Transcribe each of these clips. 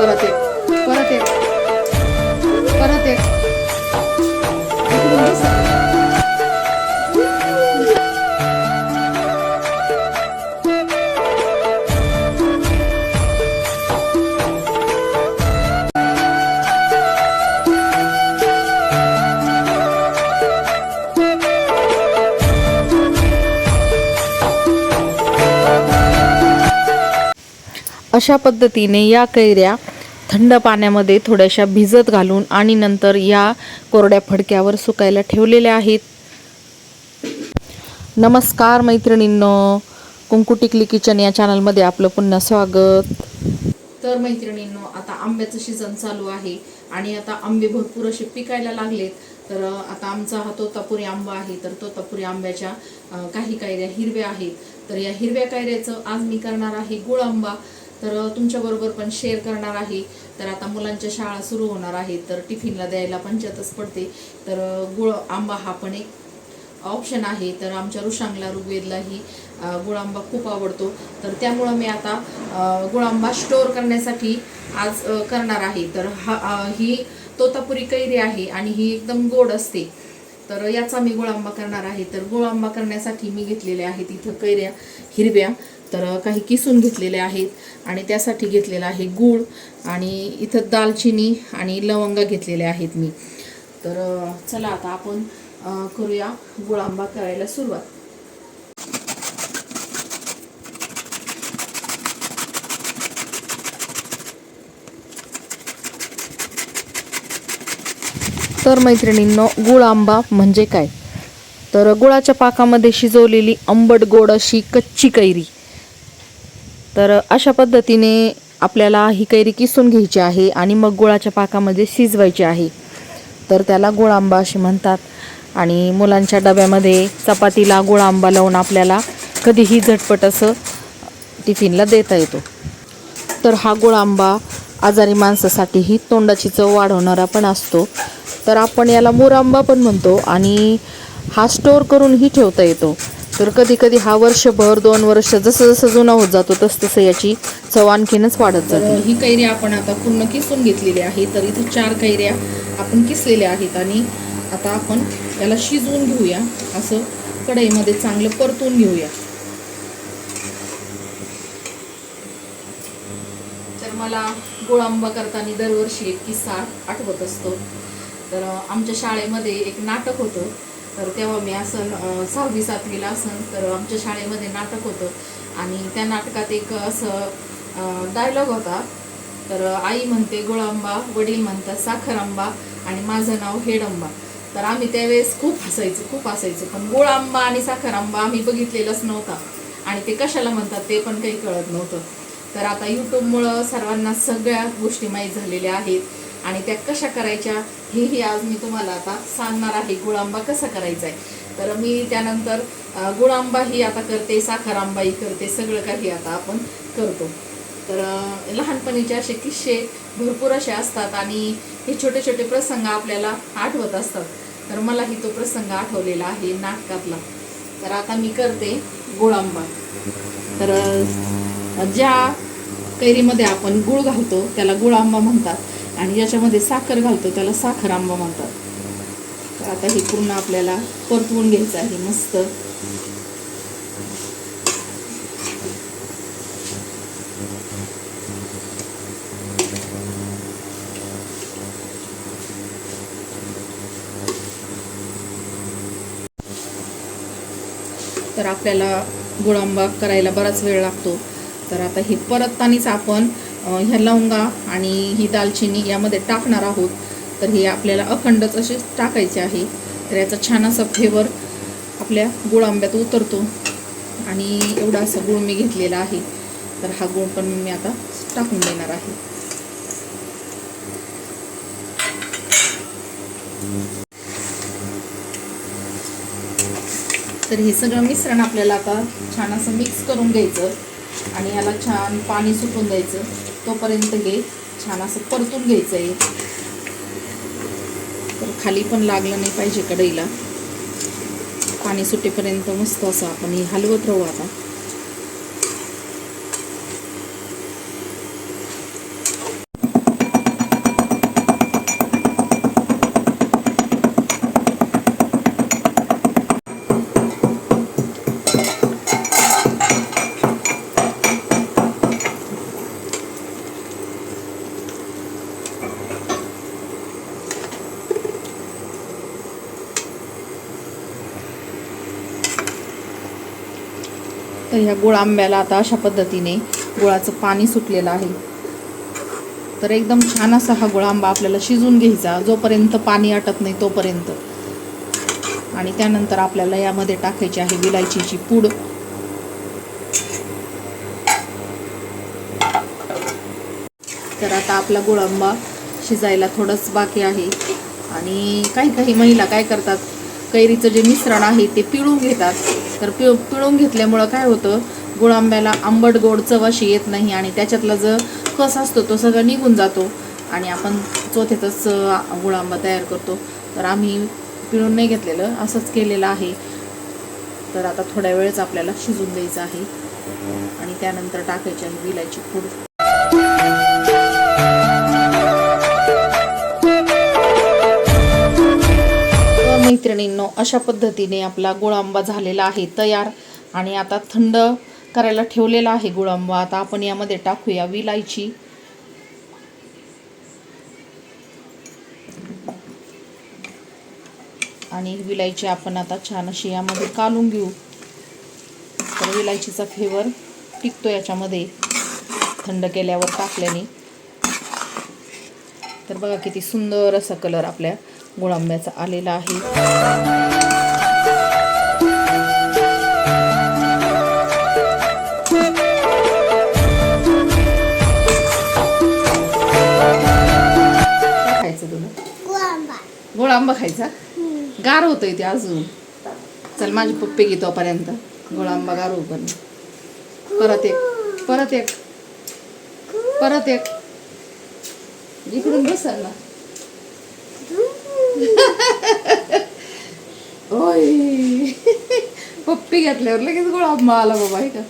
परत एक. परत एक. परत एक. अशा पद्धतीने या कैऱ्या थंड पाण्यामध्ये थोड्याशा भिजत घालून आणि नंतर या कोरड्या फडक्यावर सुकायला ठेवलेल्या आहेत. नमस्कार मैत्रिणींनो कुंकू टिकली किचन या चॅनलमध्ये आपलं पुन्हा स्वागत. तर मैत्रिणींनो आता आंब्याचं सीझन चालू आहे आणि आता आंबे भरपूर असे पिकायला लागलेत. तर आता आमचा हा तोतापुरी आंबा आहे तर तोतापुरी आंब्याच्या काही कायऱ्या हिरव्या आहेत. तर या हिरव्या कायऱ्याचं आज मी करणार आहे गुळ आंबा. तर तुमच्याबरोबर पण शेअर करणार आहे. तर आता मुलांच्या शाळा सुरू होणार आहेत. तर टिफिनला द्यायला पंचायतच पडते. तर गुळ आंबा हा पण एक ऑप्शन आहे. तर आमच्या ऋषांगला ऋग्वेदलाही गुळांबा खूप आवडतो. तर त्यामुळं मी आता गुळांबा स्टोअर करण्यासाठी आज करणार आहे. तर हा ही तोतापुरी कैरी आहे आणि ही एकदम गोड असते. तर याचा मी गुळांबा करणार आहे. तर गुळांबा करण्यासाठी मी घेतलेल्या आहेत इथं कैऱ्या हिरव्या. तर काही किसून घेतलेले आहेत आणि त्यासाठी घेतलेला आहे गूळ आणि इथं दालचिनी आणि लवंगा घेतलेले आहेत मी. तर चला आता आपण करूया गुळांबा करायला सुरुवात. तर मैत्रिणींनो गुळ आंबा म्हणजे काय? तर गुळाच्या पाकामध्ये शिजवलेली आंबट गोड अशी कच्ची कैरी. तर अशा पद्धतीने आपल्याला ही कैरी किसून घ्यायची आहे आणि मग गुळाच्या पाकामध्ये शिजवायची आहे. तर त्याला गुळ आंबा असे म्हणतात. आणि मुलांच्या डब्यामध्ये चपातीला गुळांबा लावून आपल्याला कधीही झटपट असं टिफिनला देता येतो. तर हा गुळांबा आजारी माणसासाठीही तोंडाची चव वाढवणारा पण असतो. तर आपण याला मोरांबा पण म्हणतो आणि हा स्टोअर करूनही ठेवता येतो. तर कधी कधी हा वर्षभर दोन वर्ष जसं जसं जुना होत जातो तसं तसं याची चव आणखीनच वाढत जाते. ही कैरी आपण आता पूर्ण किसून घेतलेली आहे. तर इथे चार कैऱ्या आपण किसलेल्या आहेत आणि आता आपण याला शिजवून घेऊया. असं कढईमध्ये चांगलं परतून घेऊया. तर मला गोळ आंबा करताना दरवर्षी एक किस्सा आठवत असतो. तर आमच्या शाळेमध्ये एक नाटक होतं. तर तेव्हा मी असं सहावी सातवीला असन तर आमच्या शाळेमध्ये नाटक होतं. आणि त्या नाटकात एक असं डायलॉग होता. तर आई म्हणते गुळांबा वडील म्हणतात साखर आंबा आणि माझं नाव हेडंबा. तर आम्ही त्यावेळेस खूप हसायचो खूप हसायचो. पण गोळ आंबा आणि साखर आंबा आम्ही बघितलेलाच नव्हता. आणि ते कशाला म्हणतात ते पण काही कळत नव्हतं. तर आता यूट्यूबमुळं सर्वांना सगळ्या गोष्टी माहीत झालेल्या आहेत. आणि त्या कशा करायच्या हेही आज मी तुम्हाला आता सांगणार आहे. गुळांबा कसा करायचा आहे? तर मी त्यानंतर गुळांबा ही आता करते साखर आंबाही करते सगळं काही आता आपण करतो. तर लहानपणीचे असे किस्से भरपूर असे असतात आणि हे छोटे छोटे प्रसंग आपल्याला आठवत असतात. तर मलाही तो प्रसंग आठवलेला आहे नाटकातला. तर आता मी करते गुळांबा. तर ज्या कैरीमध्ये आपण गुळ घालतो त्याला गुळ आंबा म्हणतात. आणि ज्याच्यामध्ये साखर घालतो त्याला साखर आंबा म्हणतात. तर आता हे पूर्ण आपल्याला परतवून घ्यायचं आहे मस्त. तर आपल्याला गुळांबा करायला बराच वेळ लागतो. तर आता हे परततानीच आपण ह्या लवंगा आणि ही दालचिनी यामध्ये टाकणार आहोत. तर हे आपल्याला अखंडच असे टाकायचे आहे. तर याचा छान असा फ्लेवर आपल्या गुळांब्यात उतरतो. आणि एवढा असा गुळ मी घेतलेला आहे. तर हा गुळ पण मी आता टाकून देणार आहे. तर हे सगळं मिश्रण आपल्याला आता छान असं मिक्स करून घ्यायचं. आणि याला छान पाणी सुटून द्यायचं. तोपर्यंत हे छान असं परतून घ्यायचं आहे तर खाली पण लागलं नाही पाहिजे कढईला. पाणी सुटेपर्यंत मस्त असं आपण हे हलवत राहू आता. तर ह्या गुळ आंब्याला आता अशा पद्धतीने गुळाचं पाणी सुटलेलं आहे. तर एकदम छान असा हा गुळ आंबा आपल्याला शिजून घ्यायचा जोपर्यंत पाणी आटत नाही तोपर्यंत. आणि त्यानंतर आपल्याला यामध्ये टाकायची आहे विलायचीची पूड. तर आता आपला गुळ आंबा शिजायला थोडंच बाकी आहे. आणि काही काही महिला काय करतात कैरीचं जे मिश्रण आहे ते पिळून घेतात. तर पिळ पिळून घेतल्यामुळं काय होतं गुळांब्याला आंबट गोड चव अशी येत नाही आणि त्याच्यातला जो कस असतो तो सगळा निघून जातो. आणि आपण चोथेतच गुळांबा तयार करतो. तर आम्ही पिळून नाही घेतलेलं असंच केलेलं आहे. तर आता थोड्या वेळच आपल्याला शिजून द्यायचं आहे. आणि त्यानंतर टाकायची आहे विलायची पूड. अशा पद्धतीने आपला गुळांबा झालेला आहे तयार. आणि आता थंड करायला ठेवलेला आहे गुळांबा. आता आपण यामध्ये टाकूया विलायची. आणि विलायची आपण आता छान अशी यामध्ये कालून घेऊ. तर विलायचीचा फ्लेवर टिकतो याच्यामध्ये थंड केल्यावर टाकल्याने. तर बघा किती सुंदर असा कलर आपल्या गुळांब्याचा आलेला आहे. काय खायचं? आंबा गार होतोय ते अजून. चल माझी पप्पी घे तोपर्यंत. गोड आंबा गार हो पण. परत एक. परत एक. परत एक. इकडून बसल ना. ओय. पप्पी घेतल्यावर लगेच आंबा आला बाबा आहे का?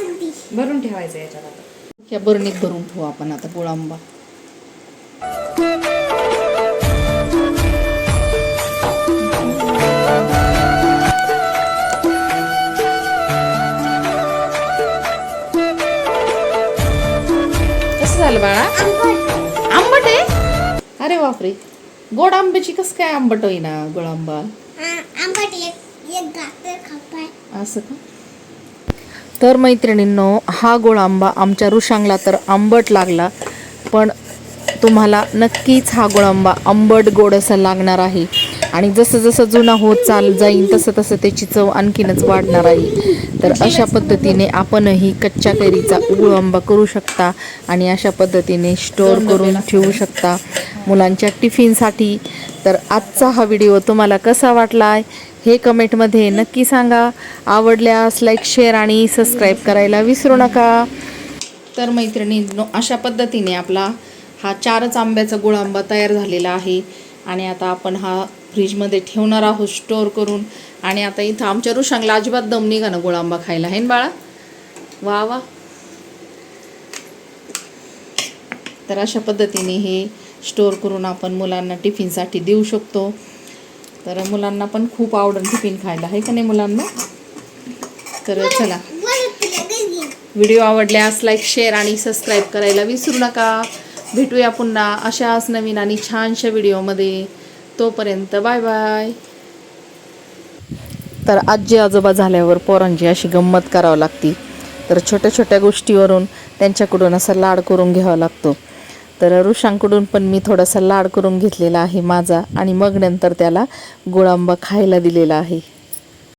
होती भरून ठेवायचं याच्यात आता. या बरणीत भरून ठेवू आपण आता गोड आंबा. बापरे. गोड आंब्याची कसं काय आंबट होईना गोड आंबा? असं का? तर मैत्रिणींनो हा गोड आंबा आमच्या रुशांगला तर आंबट लागला पण तुम्हाला नक्कीच हा गोड आंबा आंबट गोड असा लागणार आहे. आणि जसं जसं जुना होत चाल जाईल तसं तसं त्याची चव आणखीनच वाढणार आहे. तर अशा पद्धतीने आपणही कच्च्या कैरीचा गुळ आंबा करू शकता आणि अशा पद्धतीने स्टोअर करून ठेवू शकता. मुलांच्या टिफिनसाठी. तर आजचा हा व्हिडिओ तुम्हाला कसा वाटला हे कमेंटमध्ये नक्की सांगा. आवडल्यास लाईक शेअर आणि सबस्क्राईब करायला विसरू नका. तर मैत्रिणींनो अशा पद्धतीने आपला हा चारच आंब्याचा गुळ आंबा तयार झालेला आहे. आणि आता आपण हा फ्रीजमध्ये ठेवणार आहोत स्टोअर करून. आणि आता इथं आमच्या ऋषांगला अजिबात दम निघा ना गुळ आंबा खायला. आहे ना बाळा? वा वा. तर अशा पद्धतीने हे स्टोअर करून आपण मुलांना टिफिनसाठी देऊ शकतो. तर मुलांना पण खूप आवडून टिफिन खायला आहे का नाही मुलांना? तर चला. व्हिडिओ आवडल्यास लाईक शेअर आणि सबस्क्राईब करायला विसरू नका. भेटूया पुन्हा अशाच नवीन आणि छानशा व्हिडिओमध्ये तोपर्यंत बाय बाय तर आजी आजोबा झाल्यावर पोरांची अशी गंमत करावं लागती. तर छोट्या छोट्या गोष्टीवरून त्यांच्याकडून असा लाड करून घ्यावा लागतो. तर ऋषांकडून पण मी थोडासा लाड करून घेतलेला आहे माझा आणि मग नंतर त्याला गुळांबा खायला दिलेला आहे.